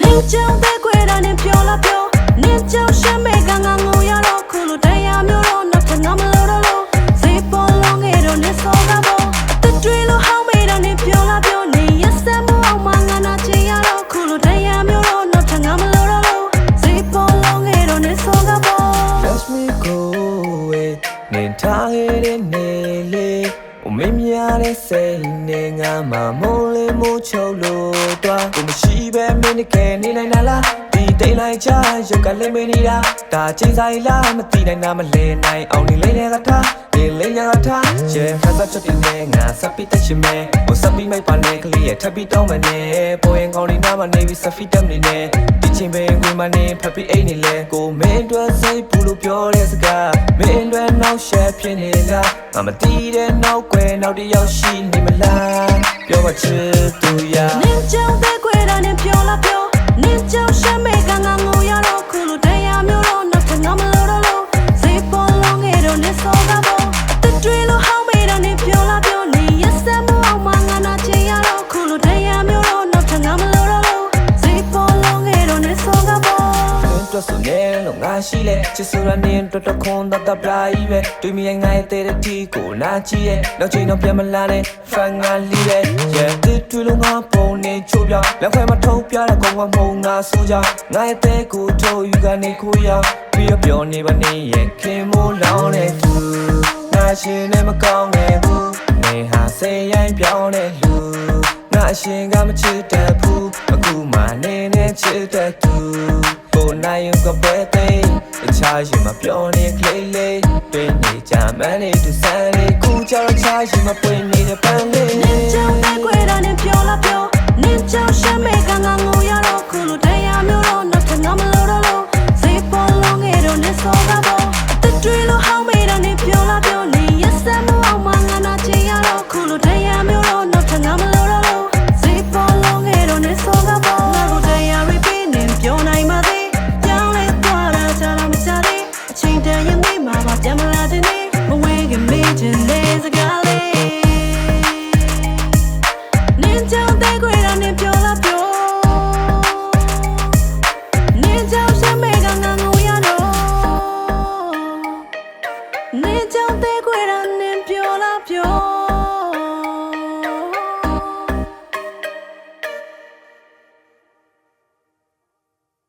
နေကြောင်တဲ့ခွေတာနဲ့ပြောလာပြောနေကြောင်ရှမ်းမဲကငါငိုရတော့ခုလိုတရားမျိုးတော့နောက်ထပ်ငါမလို့တော့လို့စေပေါ်လုံးငယ်တော့နေစောကပေါ်တတွေလိုဟောင်းမေးတာနဲ့ပြောလာပြောနေရစမ်းမအောင်မငါနာချင်ရတော့ခုလိုတရားမျိုးတော့နောက်ထပ်ငါမလို့တော့လို့စေပေါ်လုံးငယ်တော့နေစောကပေါ် Let me go away နေထားခဲ့တဲ့နေလေးအမင်းများတဲ့စိတ်နဲ့ငါမှမိုးလေးမိုးချုပ်လို့တွားကိုမ ရှိပဲမင်းတကယ်နေနိုင်တာလားဒီတိတ်လိုက်ချရုပ်ကလည်းမနေတာဒါချိန်ဆိုင်လားမသိနိုင်တာမလဲနိုင်အောင်နေလေးနဲ့ကထားနေလေးညာကထားရဲဖတ်ချက်တင်နေငါစပီတက်ရှင်မဲဟိုစပီမိုက်ပါနေကလေးရဲ့ထပ်ပြီးတောင်းမနေပေါ်ရင်ကောင်းနေနာမနေပြီးစဖီတက်နေနေဒီချင်းပဲဝင်မနေဖပ်ပြီးအိတ်နေလဲကိုမင်းတို့စိတ်ဘူးလို့ပြောတဲ့စကားမင်းတို့နောက်ရှက်ဖြစ်နေလားငါမတီးတဲ့နောက်ွယ်နောက်တစ်ယောက်ရှိနေမလားပြောပါချစ်သူရ ရှိလေချစ်ဆိုရနေတော့တခွန်တော့တပလာကြီးပဲတွေ့မြင်ငါရဲ့တဲ့တီကိုနာချီရဲ့နောက်ချိန်တော့ပြန်မလာနဲ့ဖန်ငါလီရဲ့ရဲ့တူတူလုံးငါပုံနေချိုးပြလက်ခွဲမထုတ်ပြတဲ့ကောင်ကမုံငါဆိုကြငါရဲ့တဲ့ကိုထိုးယူကနေခိုးရပြီးတော့ပြောနေပါနေရဲ့ခင်မိုးလောင်းတဲ့သူငါရှင်နဲ့မကောင်းခဲ့ဘူးနေဟာစေရိုင်းပြောင်းတဲ့လူငါအရှင်ကမချစ်တတ်ဘူးအခုမှနေနဲ့ချစ်တတ်သူ ကိုနိုင်ရင်ကပွဲသိမ်းတခြားရင်မပြောနေကလေးလေးတွေ့နေကြမန်းနေသူဆန်းလေးခုကြတော့ချာရင်မပွင့်နေတဲ့ပန်းလေးနေကြောင်တဲ့ခွေတာနဲ့ပြော တန်ရင်မိမှာပါပြန်မလာတဲ့နေ့မဝေးခင်မိချင်တဲ့စကားလေးနင်းချောင်းတဲ့ခွေကနေပြောလာပြောနင်းချောင်းရှမ်းမဲကငါငိုရတော့နင်း